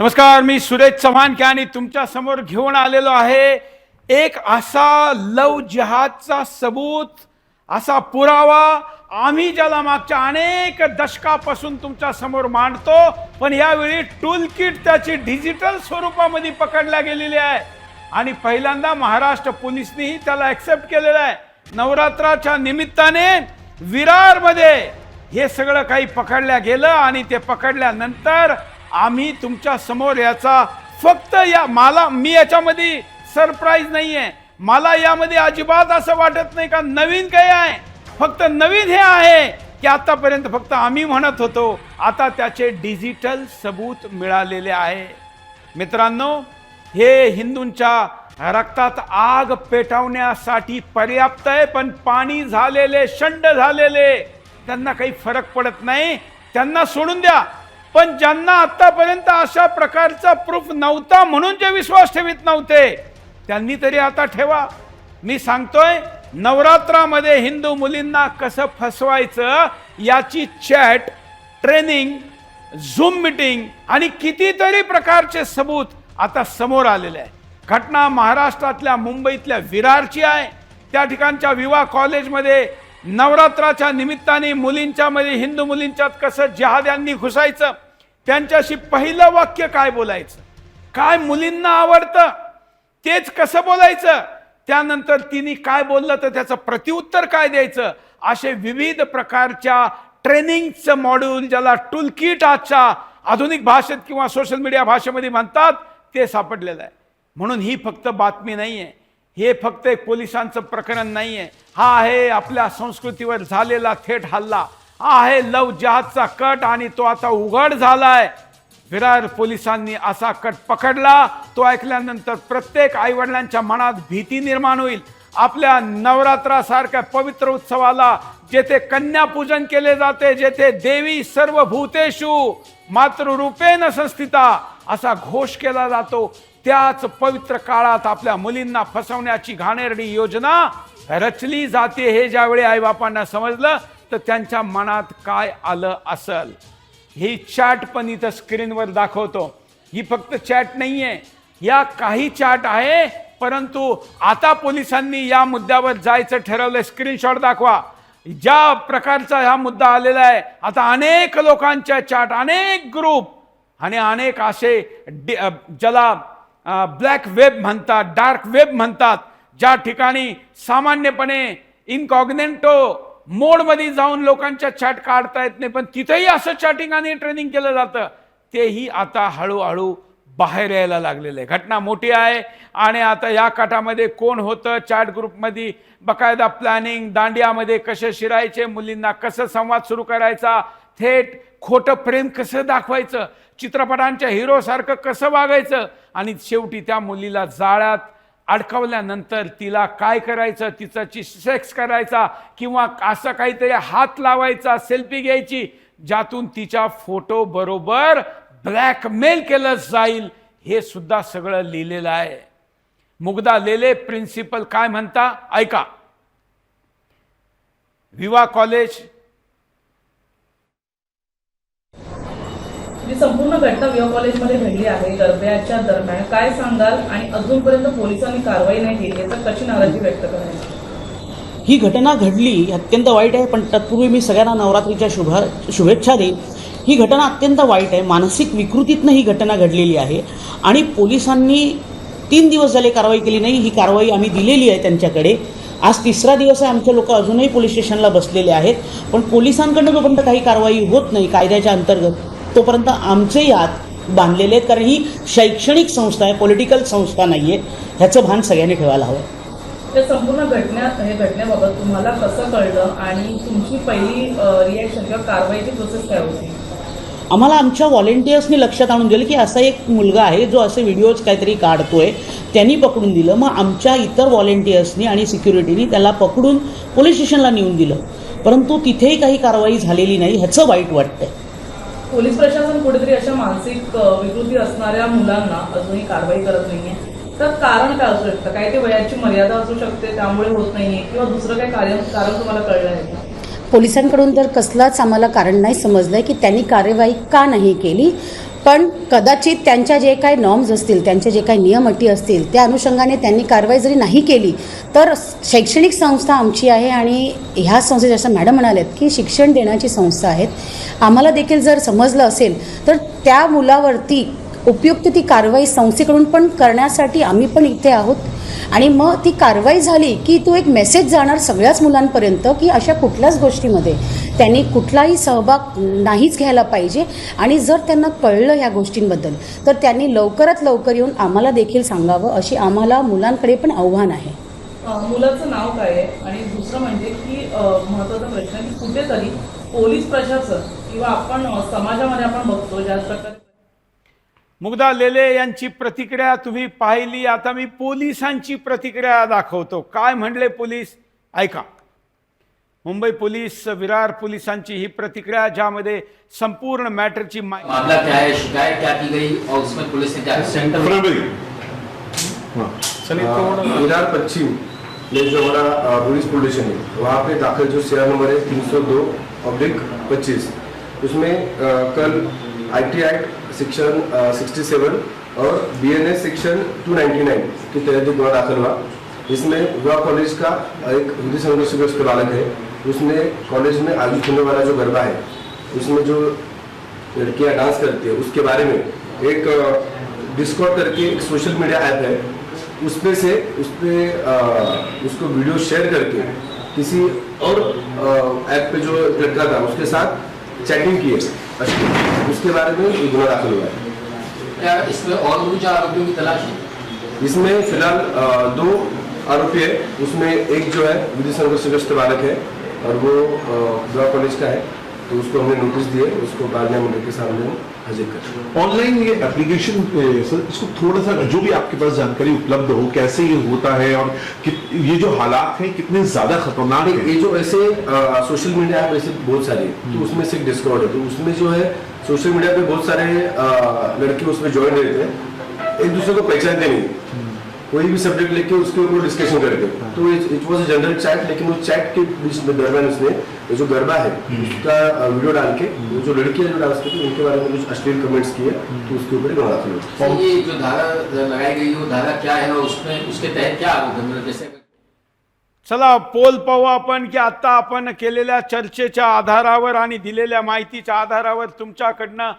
नमस्कार मी सुरेश चव्हाण आणि तुमच्यासमोर घेऊन आलेलो आहे एक असा लव जहाजचा सबूत असा पुरावा आम्ही ज्याला मागच्या अनेक दशकापासून तुमच्यासमोर मांडतो पण यावेळी टूल किट त्याची डिजिटल स्वरूपामध्ये पकडल्या गेलेली आहे. आणि पहिल्यांदा महाराष्ट्र पोलिसनीही त्याला ऍक्सेप्ट केलेलं आहे. नवरात्राच्या निमित्ताने विरारमध्ये हे सगळं काही पकडल्या गेलं आणि ते पकडल्यानंतर आम्ही तुमच्यासमोर याचा फक्त या मला मी याच्यामध्ये सरप्राईज नाही आहे मला यामध्ये अजिबात असं वाटत नाही का नवीन काय आहे. फक्त नवीन हे आहे की आतापर्यंत फक्त आम्ही म्हणत होतो आता त्याचे डिजिटल सबूत मिळालेले आहे. मित्रांनो हे हिंदूंच्या रक्तात आग पेटवण्यासाठी पर्याप्त आहे पण पाणी झालेले शंड झालेले त्यांना काही फरक पडत नाही. त्यांना सोडून द्या. पण ज्यांना आतापर्यंत अशा प्रकारचा प्रूफ नव्हता म्हणून जे विश्वास ठेवित नव्हते त्यांनी तरी आता ठेवा. मी सांगतोय नवरात्रामध्ये हिंदू मुलींना कसं फसवायचं याची चॅट ट्रेनिंग झूम मिटिंग आणि कितीतरी प्रकारचे सबूत आता समोर आलेले आहे. घटना महाराष्ट्रातल्या मुंबईतल्या विरारची आहे. त्या ठिकाणच्या विवाह कॉलेजमध्ये नवरात्राच्या निमित्ताने मुलींच्या मध्ये हिंदू मुलींच्यात कसं जहाद्यांनी घुसायचं त्यांच्याशी पहिलं वाक्य काय बोलायचं? काय मुलींना आवडतं? तेच कसं बोलायचं? त्यानंतर तिने काय बोललं तर त्याचं प्रत्युत्तर काय द्यायचं? असे विविध प्रकारच्या ट्रेनिंगचं मॉड्यूल ज्याला टूल आजच्या आधुनिक भाषेत किंवा सोशल मीडिया भाषेमध्ये म्हणतात ते सापडलेलं आहे. म्हणून ही फक्त बातमी नाही आहे हे फक्त एक पोलिसांचं प्रकरण नाही आहे हा आहे आपल्या संस्कृतीवर झालेला थेट हल्ला. हा आहे लव जहाजचा कट आणि तो आता उघड झाला आहे विरार पोलिसांनी असा कट पकडला. तो ऐकल्यानंतर प्रत्येक आईवडिलांच्या मनात भीती निर्माण होईल. आपल्या नवरात्रासारख्या पवित्र उत्सवाला जेथे कन्यापूजन केले जाते जेथे देवी सर्व भूतेषु मातृरूपेण संस्थिता असा घोष केला जातो. त्याच पवित्र काळात आपल्या मुलींना फसवण्याची घाणेरडी योजना रचली जाते हे ज्यावेळी आईबापांना समजलं तर त्यांच्या मनात काय आलं असल? ही चॅट पण इथं स्क्रीनवर दाखवतो. ही फक्त चॅट नाही आहे या काही चॅट आहे परंतु आता पोलिसांनी या मुद्द्यावर जायचं ठरवलं स्क्रीनशॉट दाखवा. ज्या प्रकारचा हा मुद्दा आलेला आहे आता अनेक लोकांच्या चॅट अनेक ग्रुप आणि अनेक असे ज्याला ब्लॅक वेब म्हणतात डार्क वेब म्हणतात ज्या ठिकाणी सामान्यपणे इनकॉग्नेंटो मोडमध्ये जाऊन लोकांच्या चॅट काढता येत नाही पण तिथेही असं चॅटिंग आणि ट्रेनिंग केलं जातं. तेही आता हळूहळू बाहेर यायला लागलेलं आहे. घटना मोठी आहे आणि आता या काठामध्ये कोण होतं? चॅट ग्रुपमध्ये बकायदा प्लॅनिंग दांडियामध्ये कसे शिरायचे मुलींना कसं संवाद सुरू करायचा थेट खोटं प्रेम कसं दाखवायचं चित्रपटांच्या हिरोसारखं कसं वागायचं आणि शेवटी त्या मुलीला जाळ्यात अडकवल्यानंतर तिला काय करायचं? तिचाची सेक्स करायचा किंवा असं काहीतरी हात लावायचा सेल्फी घ्यायची ज्यातून तिच्या फोटो बरोबर ब्लॅकमेल केलं जाईल हे सुद्धा सगळं लिहिलेलं आहे. मुगदा लेले प्रिन्सिपल काय म्हणता? ऐका. विवा कॉलेज ही संपूर्ण घटना विवा कॉलेजमध्ये घडली आहे गरब्याच्या दरम्यान काय सांगाल आणि अजूनपर्यंत पोलिसांनी कारवाई नाही केली याचा कशी नाराजी व्यक्त करायची ही घटना घडली ही अत्यंत वाईट आहे पण तत्पूर्वी मी सगळ्यांना नवरात्रीच्या शुभा शुभेच्छा देईन. ही घटना अत्यंत वाईट आहे मानसिक विकृतीतनं ही घटना घडलेली आहे आणि पोलिसांनी तीन दिवस झाले कारवाई केली नाही ही कारवाई आम्ही दिलेली आहे त्यांच्याकडे. आज तिसरा दिवस आहे आमचे लोक अजूनही पोलीस स्टेशनला बसलेले आहेत पण पोलिसांकडनं जोपर्यंत काही कारवाई होत नाही कायद्याच्या अंतर्गत तोपर्यंत आमचे यात बांधलेले आहेत कारण ही शैक्षणिक संस्था आहे पॉलिटिकल संस्था नाही आहे ह्याचं भान सगळ्यांनी ठेवायला हवं. त्या संपूर्ण घटना हे घटनेबाबत तुम्हाला कसं कळलं आणि तुमची पहिली रिॲक्शन किंवा कारवाईची प्रोसेस काय होती? आम्हाला आमच्या व्हॉलेंटियर्सनी लक्षात आणून दिलं की असा एक मुलगा आहे जो असे व्हिडिओज काहीतरी काढतोय. त्यांनी पकडून दिलं. मग आमच्या इतर व्हॉलेंटियर्सनी आणि सिक्युरिटीनी त्याला पकडून पोलीस स्टेशनला नेऊन दिलं. परंतु तिथेही काही कारवाई झालेली नाही ह्याचं वाईट वाटतंय. पोलीस प्रशासन कुठेतरी अशा मानसिक विकृती असणाऱ्या मुलांना अजूनही कारवाई करत नाहीये. तर कारण काय असू शकतं? काय ते वयाची मर्यादा असू शकते त्यामुळे होत नाहीये. किंवा दुसरं काही कारण कारण तुम्हाला कळलं आहे का? पोलिसांकडून तर कसलाच आम्हाला कारण नाही समजलंय की त्यांनी कार्यवाही का नाही केली. पण कदाचित त्यांच्या जे काही नॉर्म्स असतील त्यांचे जे काही नियम अटी असतील त्या अनुषंगाने त्यांनी कारवाई जरी नाही केली तर शैक्षणिक संस्था आमची आहे आणि ह्या संस्थेत जसं मॅडम म्हणाल्यात की शिक्षण देण्याची संस्था आहेत. आम्हाला देखील जर समजलं असेल तर त्या मुलावरती उपयुक्त ती कारवाई संस्थेकडून पण करण्यासाठी आम्ही पण इथे आहोत. आणि मग ती कारवाई झाली की तो एक मेसेज जाणार सगळ्याच मुलांपर्यंत की अशा कुठल्याच गोष्टीमध्ये त्यांनी कुठलाही सहभाग नाहीच घ्यायला पाहिजे. आणि जर त्यांना कळलं ह्या गोष्टींबद्दल तर त्यांनी लवकरात लवकर येऊन आम्हाला देखील सांगावं अशी आम्हाला मुलांकडे पण आव्हान आहे. मुलाचं नाव काय आहे? आणि दुसरं म्हणजे की महत्त्वाचा प्रश्न की कुठेतरी पोलीस प्रशासन किंवा आपण समाजामध्ये आपण बघतो ज्या प्रकारे मुग्धा लेले यांची प्रतिक्रिया तुम्ही पाहिली. आता मी पोलिसांची प्रतिक्रिया दाखवतो. काय म्हणले पोलीस? ऐका. मुंबई पोलीस विरार पोलिसांची ही प्रतिक्रिया ज्यामध्ये संपूर्ण मॅटरची माहिती मामला क्या है शिकायत क्या की गई और उसमें पुलिस ने क्या सेंटर फरवरी विरार पश्चिम जो हमारा पुलिस स्टेशन है वहाँ पे दाखिल जो सीआर नंबर है तीन सौ दो ऑब्लिक पच्चीस। उसमें कल I T act section sixty seven और B N S section two ninety nine के तहत एक गुना दाखिल हुआ। इसमें विवाह कॉलेज का एक हिंदी संघर्षग्रस्त बालक है। उसने कॉलेज में आयोजित होने वाला जो गरबा है उसमें जो लड़कियाँ डांस करती है उसके बारे में एक डिस्कॉर्ड करके एक सोशल मीडिया ऐप है। उसमें से उसपे अ, उसको वीडियो शेयर करके किसी और ऐप पे जो लड़का था उसके साथ चैटिंग की है उसके बारे में ये गुना दाखिल हुआ है। क्या इसमें और भी चार आरोपियों की तलाश है? इसमें फ़िलहाल दो आरोपी है। उसमें एक जो है विधि संघर्षग्रस्त बालक है और वो विवाह कॉलेज का है। तो उसको हमने नोटिस दिए उसको बाद में हम उनके सामने हाजिर कर ऑनलाइन ये एप्लीकेशन सर इसको थोड़ा सा जो भी आपके पास जानकारी उपलब्ध हो कैसे ये होता है और कित- ये जो हालात हैं कितने ज़्यादा खतरनाक है। ये जो ऐसे सोशल मीडिया ऐप ऐसे बहुत सारे तो उसमें से एक डिस्कॉर्ड है तो उसमें जो है सोशल मीडिया पे बहुत सारे लड़के उसमें ज्वाइन रहते हैं एक दूसरे को पहचानते नहीं। कोई भी सब्जेक्ट लेके उसके ऊपर डिस्कशन करते तो इट वाज जनरल चैट लेकिन उस चैट के बीच में दरम्यान उसने जो गरबा है उसका वीडियो डाल के जो लड़कियाँ जो डांस करती हैं उनके बारे में कुछ अश्लील कमेंट्स किए तो उसके ऊपर तो ये जो धारा लगाई गई है वो धारा क्या है और उसमें उसके तहत क्या आरोप है? मतलब जैसे चला पोल पाहू आपण की आत्ता आपण केलेल्या चर्चेच्या आधारावर आणि दिलेल्या माहितीच्या आधारावर तुमच्याकडनं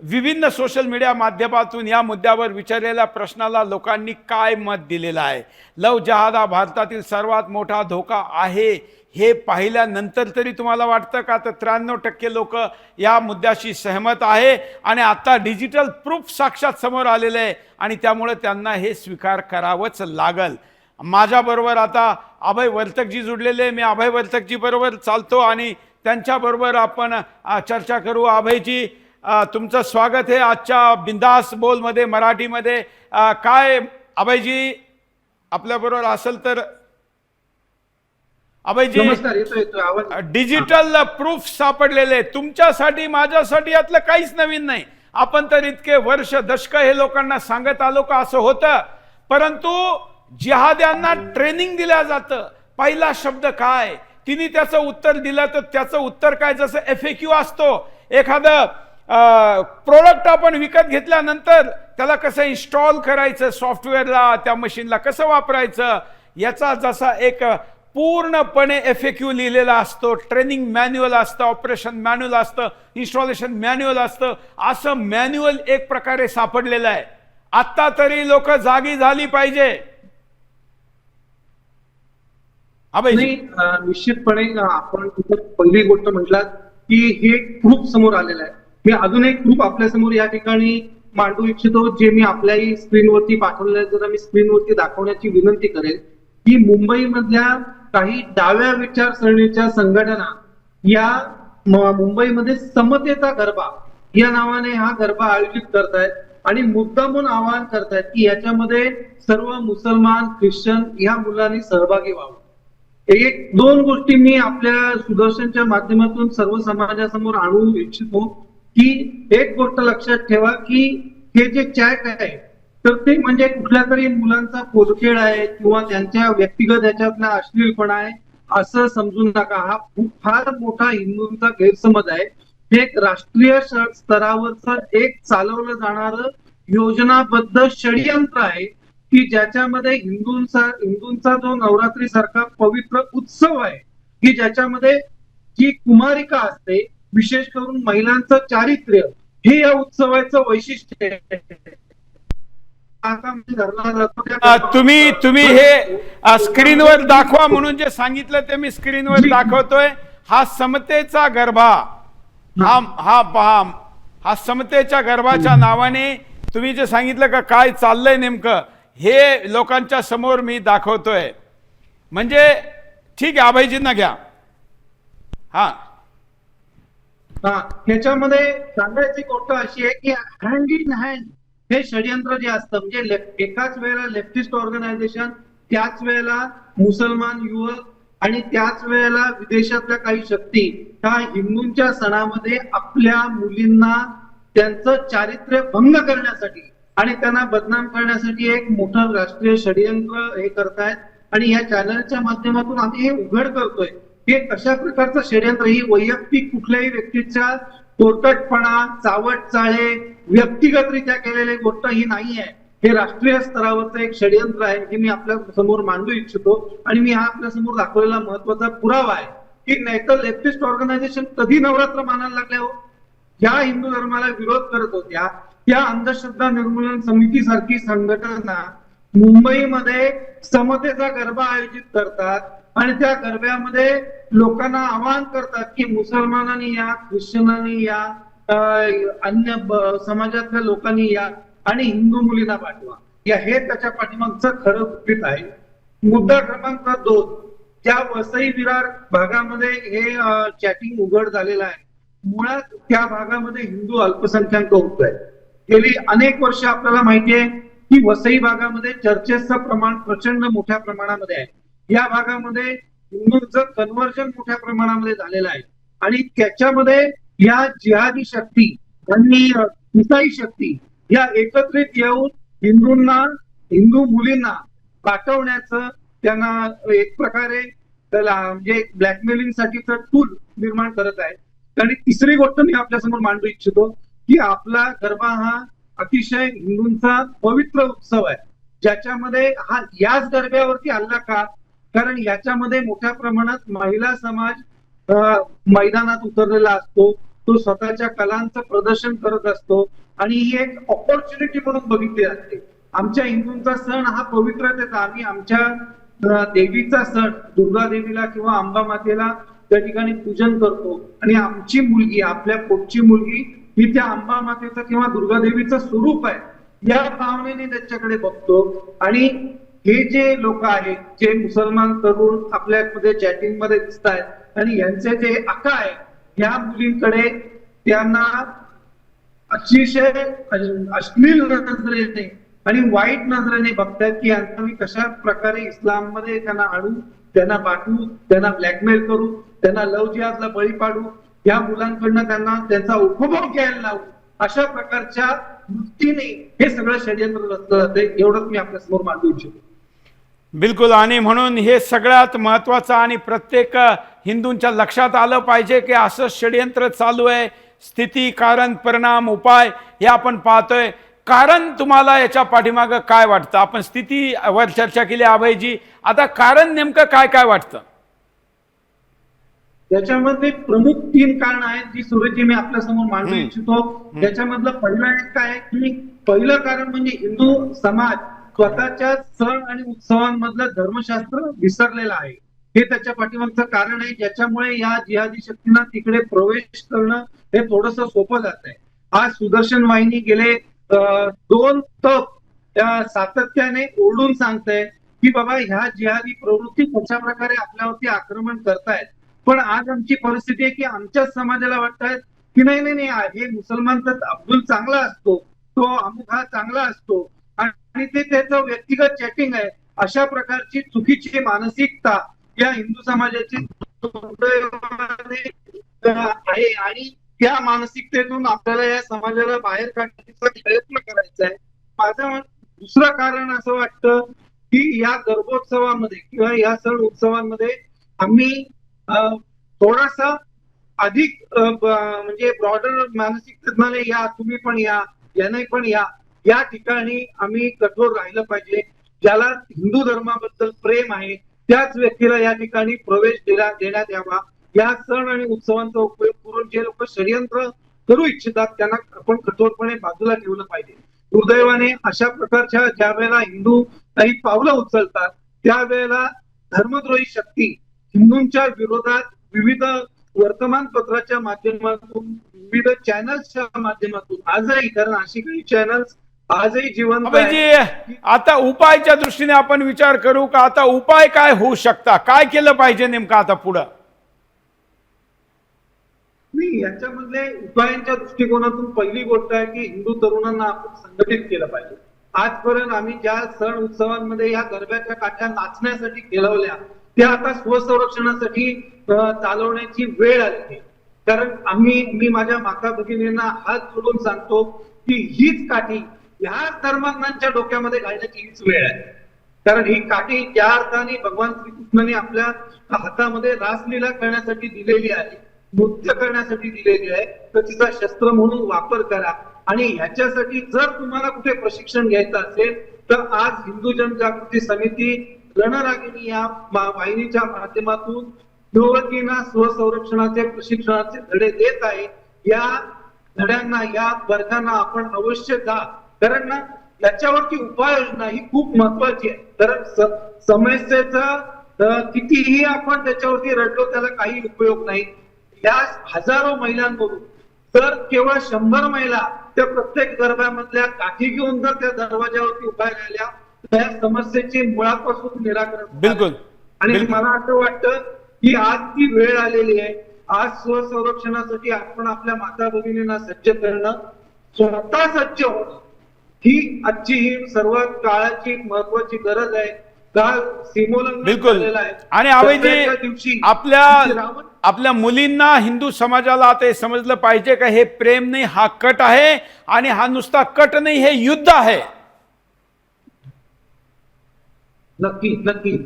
विभिन्न सोशल मीडिया माध्यमातून या मुद्द्यावर विचारलेल्या प्रश्नाला लोकांनी काय मत दिलेलं आहे? लव जहाद हा भारतातील सर्वात मोठा धोका आहे हे पाहिल्यानंतर तरी तुम्हाला वाटतं का? तर त्र्याण्णव टक्के लोक या मुद्द्याशी सहमत आहे आणि आत्ता डिजिटल प्रूफ साक्षात समोर आलेलं आहे आणि त्यामुळे त्यांना हे स्वीकार करावंच लागल. माझ्याबरोबर आता अभय वर्तकजी जुडलेले मी अभय वर्तकजी बरोबर चालतो आणि त्यांच्याबरोबर आपण चर्चा करू. अभयजी तुमचं स्वागत आहे आजच्या बिंदास बोलमध्ये मराठीमध्ये. काय अभयजी आपल्याबरोबर असेल तर अभयजी डिजिटल प्रूफ सापडलेले. तुमच्यासाठी माझ्यासाठी यातलं काहीच नवीन नाही. आपण तर इतके वर्ष दशक हे लोकांना सांगत आलो का असं होतं. परंतु जिहाद्यांना ट्रेनिंग दिल्या जातं. पहिला शब्द काय? तिने त्याचं उत्तर दिलं तर त्याचं उत्तर काय? जसं एफ ए क्यू असतो. एखादं प्रोडक्ट आपण विकत घेतल्यानंतर त्याला कसं इन्स्टॉल करायचं सॉफ्टवेअरला त्या मशीनला कसं वापरायचं? याचा जसा एक पूर्णपणे एफ ए क्यू लिहिलेला असतो. ट्रेनिंग मॅन्युअल असतं ऑपरेशन मॅन्युअल असतं इन्स्टॉलेशन मॅन्युअल असतं. असं मॅन्युअल एक प्रकारे सापडलेलं आहे. आत्ता तरी लोक जागी झाली पाहिजे अभय नाही अं, निश्चितपणे आपण पहिली गोष्ट म्हटलात की हे ग्रुप समोर आलेलं आहे. मी अजून एक ग्रुप आपल्यासमोर या ठिकाणी मांडू इच्छितो जे मी आपल्याही स्क्रीनवरती पाठवलेलं आहे. जरा मी स्क्रीनवरती दाखवण्याची विनंती करेल की मुंबईमधल्या काही डाव्या विचारसरणीच्या संघटना या मुंबईमध्ये समतेचा गरबा या नावाने हा गरबा आयोजित करतायत आणि मुद्दामून आवाहन करतायत की याच्यामध्ये सर्व मुसलमान ख्रिश्चन या मुलांनी सहभागी व्हावं. एक दोन गोष्टी मी आपल्या सुदर्शनच्या माध्यमातून सर्व समाजासमोर आणू इच्छितो की एक गोष्ट लक्षात ठेवा की हे जे चॅट आहे तर ते म्हणजे कुठल्या तरी मुलांचा पोलखेळ आहे किंवा त्यांच्या व्यक्तिगत याच्यातला अश्लीलपणा आहे असं समजून नका. हा खूप फार मोठा हिंदूंचा गैरसमज आहे. हे एक राष्ट्रीय स्तरावरचं एक चालवलं जाणारं योजनाबद्ध षडयंत्र आहे. की ज्याच्यामध्ये हिंदूंचा हिंदूंचा जो नवरात्री सारखा पवित्र उत्सव आहे की ज्याच्यामध्ये जी कुमारिका असते विशेष करून महिलांचं चारित्र्य हे या उत्सवाचं वैशिष्ट्य आहे. तुम्ही तुम्ही हे स्क्रीनवर दाखवा म्हणून जे सांगितलं ते मी स्क्रीनवर दाखवतोय. हा समतेचा गरबा. हा हा पहा हा समतेच्या गर्भाच्या नावाने तुम्ही जे सांगितलं का काय चाललंय नेमकं हे लोकांच्या समोर मी दाखवतोय. म्हणजे ठीक आहे अभयजींना घ्या. हा. हा ह्याच्यामध्ये सांगायची गोष्ट अशी आहे की हँड इन हँड हे षडयंत्र जे असतं म्हणजे एकाच वेळेला लेफ्टिस्ट ऑर्गनायझेशन त्याच वेळेला मुसलमान युवक आणि त्याच वेळेला विदेशातल्या काही शक्ती ह्या हिंदूंच्या सणामध्ये आपल्या मुलींना त्यांचं चारित्र्य भंग करण्यासाठी आणि त्यांना बदनाम करण्यासाठी एक मोठं राष्ट्रीय षडयंत्र हे करतायत. आणि या चॅनलच्या माध्यमातून आम्ही हे उघड करतोय. हे कशा प्रकारचं षडयंत्र? ही वैयक्तिक कुठल्याही व्यक्तीच्या कोरकटपणा चावट चाळे व्यक्तिगतरित्या केलेली गोष्ट ही नाही आहे हे राष्ट्रीय स्तरावरचं एक षडयंत्र आहे हे मी आपल्यासमोर मांडू इच्छितो. आणि मी हा आपल्यासमोर दाखवलेला महत्त्वाचा पुरावा आहे की नाहीतर लेफ्टिस्ट ऑर्गनायझेशन कधी नवरात्र मानायला लागले हो? ज्या हिंदू धर्माला विरोध करत होत्या. या अंधश्रद्धा निर्मूलन समिती सारखी संघटना मुंबईमध्ये समतेचा गरबा आयोजित करतात आणि त्या गरब्यामध्ये लोकांना आवाहन करतात की मुसलमानांनी या ख्रिश्चनांनी या अन्य समाजातल्या लोकांनी या आणि हिंदू मुलींना पाठवा. या हे त्याच्या पाठीमागचं खरं गुपित आहे. मुद्दा क्रमांक दोन. त्या वसई विरार भागामध्ये हे चॅटिंग उघड झालेलं आहे. मुळात त्या भागामध्ये हिंदू अल्पसंख्याक होत आहे गेली अनेक वर्ष आपल्याला माहिती आहे की वसई भागामध्ये चर्चेसचं प्रमाण प्रचंड मोठ्या प्रमाणामध्ये आहे. या भागामध्ये हिंदूंचं कन्व्हर्जन मोठ्या प्रमाणामध्ये झालेलं आहे. आणि त्याच्यामध्ये या जिहादी शक्ती आणि अ, इसाई शक्ती या एकत्रित येऊन हिंदूंना हिंदू मुलींना पाठवण्याचं त्यांना एक प्रकारे त्याला म्हणजे ब्लॅकमेलिंग साठीचं टूल निर्माण करत आहे आणि तिसरी गोष्ट मी आपल्यासमोर मांडू इच्छितो की आपला गरबा हा अतिशय हिंदूंचा पवित्र उत्सव आहे. ज्याच्यामध्ये हा याच गरब्यावरती हल्ला का? कारण याच्यामध्ये मोठ्या प्रमाणात महिला समाज अं, मैदानात उतरलेला असतो. तो स्वतःच्या कलांचं प्रदर्शन करत असतो. आणि ही एक ऑपॉर्च्युनिटी म्हणून बघितली जाते. आमच्या हिंदूंचा सण हा पवित्रतेचा. आम्ही आमच्या देवीचा सण दुर्गा देवीला किंवा अंबा मातेला त्या ठिकाणी पूजन करतो. आणि आमची मुलगी आपल्या पोटची मुलगी ही त्या अंबा मातेचं किंवा दुर्गादेवीचं स्वरूप आहे या भावनेने त्याच्याकडे बघतो. आणि हे जे लोक आहेत जे मुसलमान तरुण आपल्यामध्ये चॅटिंगमध्ये दिसत आहेत आणि यांचे जे अका आहे या मुलींकडे त्यांना अतिशय अश्लील नजरेने आणि वाईट नजरेने बघतात की यांना मी कशा प्रकारे इस्लाममध्ये त्यांना आणू त्यांना पाठवू त्यांना ब्लॅकमेल करू त्यांना लव जिहादला बळी पाडू या मुलांकडनं त्यांना त्यांचा उपभोग घ्यायला लावू. अशा प्रकारच्या वृत्तीने हे सगळं षडयंत्र रचलं जाते एवढंच मी आपल्यासमोर मांडू इच्छितो. बिलकुल. आणि म्हणून हे सगळ्यात महत्वाचं आणि प्रत्येक हिंदूंच्या लक्षात आलं पाहिजे की असं षडयंत्र चालू आहे. स्थिती कारण परिणाम उपाय हे आपण पाहतोय. कारण तुम्हाला याच्या पाठीमागं काय वाटतं? आपण स्थितीवर चर्चा केली अभयजी. आता कारण नेमकं काय काय वाटतं? याच्यामध्ये प्रमुख तीन कारण आहेत जी सुरेशजी मी आपल्यासमोर मांडू. इच्छितो. त्याच्यामधलं पहिलं एक काय आहे की पहिलं कारण म्हणजे हिंदू समाज स्वतःच्या सण आणि उत्सवांमधलं धर्मशास्त्र विसरलेलं आहे. हे त्याच्या पाठीमागचं कारण आहे. ज्याच्यामुळे या जिहादी शक्तींना तिकडे प्रवेश करणं हे थोडस सोपं जात आहे. आज सुदर्शन वाहिनी गेले दोन तप सातत्याने ओरडून सांगताय की बाबा ह्या जिहादी प्रवृत्ती कशा प्रकारे आपल्यावरती आक्रमण करतायत? पण आज आमची परिस्थिती आहे की आमच्याच समाजाला वाटतायत की नाही नाही नाही हे मुसलमान तर अब्दुल चांगला असतो तो अमुक हा चांगला असतो आणि ते त्याचं व्यक्तिगत चॅटिंग आहे. अशा प्रकारची चुकीची मानसिकता या हिंदू समाजाची आहे आणि त्या मानसिकतेतून आपल्याला या समाजाला बाहेर काढण्याचा प्रयत्न करायचा आहे. माझं दुसरं कारण असं वाटतं की या गर्भोत्सवामध्ये किंवा या सण उत्सवांमध्ये आम्ही थोडासा अधिक म्हणजे ब्रॉडर मानसिक तज्ञाने या तुम्ही पण या याने पण या. या ठिकाणी आम्ही कठोर राहिलं पाहिजे. ज्याला हिंदू धर्माबद्दल प्रेम आहे त्याच व्यक्तीला या ठिकाणी प्रवेश देण्या- देण्यात यावा. या सण आणि उत्सवांचा उपयोग करून जे लोक षडयंत्र करू इच्छितात त्यांना आपण कठोरपणे बाजूला ठेवलं पाहिजे. दुर्दैवाने अशा प्रकारच्या ज्या वेळेला हिंदू काही पावलं उचलतात त्यावेळेला धर्मद्रोही शक्ती हिंदूंच्या विरोधात विविध वर्तमानपत्राच्या माध्यमातून विविध चॅनल्सच्या माध्यमातून आजही कारण अशी काही चॅनल्स आजही. अभयजी आता उपायच्या दृष्टीने आपण विचार करू का? आता उपाय काय होऊ शकता? काय केलं पाहिजे नेमकं आता पुढं? नाही याच्यामधले उपायांच्या दृष्टिकोनातून पहिली गोष्ट आहे की हिंदू तरुणांना आपण संघटित केलं पाहिजे. आजपर्यंत आम्ही ज्या सण उत्सवांमध्ये या गरब्याच्या काठ्या नाचण्यासाठी केलवल्या त्या आता स्वसंरक्षणासाठी चालवण्याची वेळ आली. कारण आम्ही मी माझ्या माता भगिनींना हात जोडून सांगतो की हीच काठी ह्या धर्मांच्या डोक्यामध्ये घालण्याची हीच वेळ आहे. कारण ही काठी ज्या अर्थाने भगवान श्रीकृष्णाने आपल्या हातामध्ये रासलीला करण्यासाठी दिलेली आहे नृत्य करण्यासाठी दिलेली आहे तर तिचा शस्त्र म्हणून वापर करा. आणि ह्याच्यासाठी जर तुम्हाला कुठे प्रशिक्षण घ्यायचं असेल तर आज हिंदू जनजागृती समिती रणरागिणी या वाहिनीच्या माध्यमातून युवतींना स्वसंरक्षणाचे प्रशिक्षणाचे धडे देत आहे. या धड्यांना या वर्गांना आपण अवश्य जा. कारण ना याच्यावरची उपाययोजना ही खूप महत्वाची आहे. कारण समस्येचा कितीही आपण त्याच्यावरती रडलो त्याला काही उपयोग नाही. या हजारो महिलांकडून तर केवळ शंभर महिला त्या प्रत्येक दरबारमधल्या काठी घेऊन जर त्या दरवाजावरती उभ्या राहिल्या तर या समस्येचे मुळापासून निराकरण. बिलकुल. आणि. मला असं वाटतं की आज ती वेळ आलेली आहे आज स्वसंरक्षणासाठी आपण आपल्या माता भगिनींना सज्ज करणं स्वतः सज्ज होणं ही आजची ही सर्वात काळाची महत्वाची गरज आहे. बिलकुल. आणि दिवशी आपल्या आपल्या मुलींना हिंदू समाजाला आता समजलं पाहिजे का हे प्रेम नाही हा कट आहे आणि हा नुसता कट नाही हे युद्ध आहे. नक्की नक्की.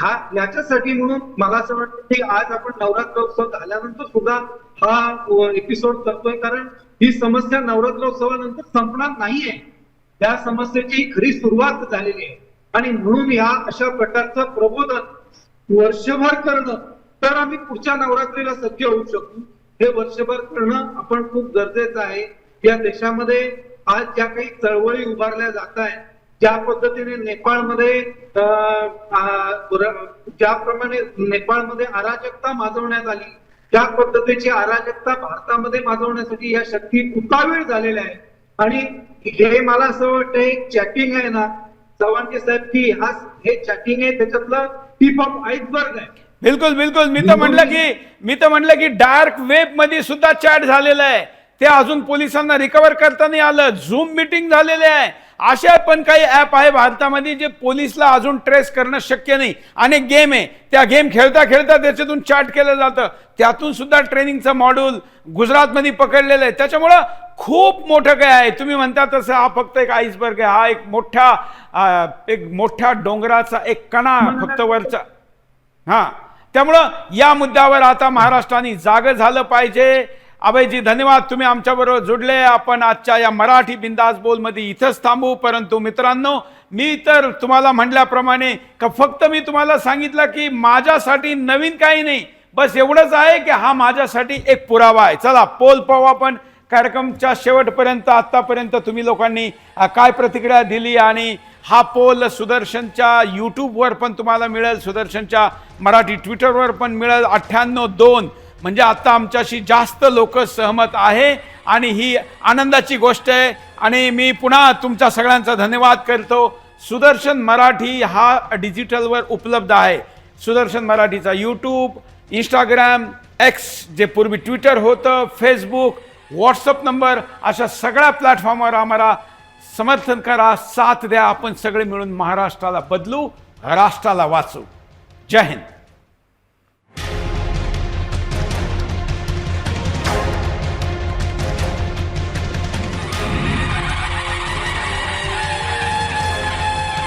हा याच्यासाठी म्हणून मला असं वाटतं की आज आपण नवरात्रोत्सव झाल्यानंतर सुद्धा हा एपिसोड करतोय. कारण ही समस्या नवरात्रोत्सवानंतर संपणार नाहीये. त्या समस्येची खरी सुरुवात झालेली आहे. आणि म्हणून या अशा प्रकारचं प्रबोधन वर्षभर करणं तर आम्ही पुढच्या नवरात्रीला सज्ज होऊ शकू. हे वर्षभर करणं आपण खूप गरजेचं आहे. या देशामध्ये आज ज्या काही चळवळी उभारल्या जात आहेत ज्या पद्धतीने नेपाळमध्ये ज्याप्रमाणे नेपाळमध्ये अराजकता माजवण्यात आली त्या पद्धतीची अराजकता भारतामध्ये माजवण्यासाठी या शक्ती उतावीळ झालेल्या आहेत? आणि हे मला असं वाटतं एक चॅटिंग आहे ना चव्हाणजी साहेब की हा हे चॅटिंग आहे त्याच्यातलं टीप ऑफ आईसबर्ग आहे. बिलकुल बिलकुल. मी तर म्हणलं की मी तर म्हणलं की डार्क वेबमध्ये सुद्धा चॅट झालेला आहे. ते अजून पोलिसांना रिकवर करता नाही आलं. झूम मिटिंग झालेले आहे. अशा पण काही ऍप आहे भारतामध्ये जे पोलिसला अजून ट्रेस करणं शक्य नाही. अनेक गेम आहे. त्या गेम खेळता खेळता त्याच्यातून चॅट केलं जातं. त्यातून सुद्धा ट्रेनिंगचं मॉड्यूल गुजरातमध्ये पकडलेलं आहे. त्याच्यामुळं खूप मोठं काय आहे. तुम्ही म्हणता तसं हा फक्त एक आईसबर्ग आहे. हा एक मोठा एक मोठ्या डोंगराचा एक कणा फक्त वरचा. हा. त्यामुळं या मुद्द्यावर आता महाराष्ट्राने जाग झालं पाहिजे. अभयजी धन्यवाद. तुम्ही आमच्याबरोबर जुडले. आपण आजच्या या मराठी बिंदास बोलमध्ये इथंच थांबू. परंतु मित्रांनो मी तर तुम्हाला म्हटल्याप्रमाणे का फक्त मी तुम्हाला सांगितलं की माझ्यासाठी नवीन काही नाही. बस एवढंच आहे की हा माझ्यासाठी एक पुरावा आहे. चला पोल पाहू आपण. कार्यक्रमच्या शेवटपर्यंत आत्तापर्यंत तुम्ही लोकांनी काय प्रतिक्रिया दिली आणि हा पोल सुदर्शनच्या यूट्यूबवर पण तुम्हाला मिळेल. सुदर्शनच्या मराठी ट्विटरवर पण मिळेल. अठ्ठ्याण्णव दोन. म्हणजे आत्ता आमच्याशी जास्त लोक सहमत आहे आणि ही आनंदाची गोष्ट आहे. आणि मी पुन्हा तुमच्या सगळ्यांचा धन्यवाद करतो. सुदर्शन मराठी हा डिजिटलवर उपलब्ध आहे. सुदर्शन मराठीचा यूट्यूब इंस्टाग्राम एक्स जे पूर्वी ट्विटर होतं फेसबुक व्हॉट्सअप नंबर अशा सगळ्या प्लॅटफॉर्मवर आम्हाला समर्थन करा साथ द्या. आपण सगळे मिळून महाराष्ट्राला बदलू राष्ट्राला वाचू. जय हिंद.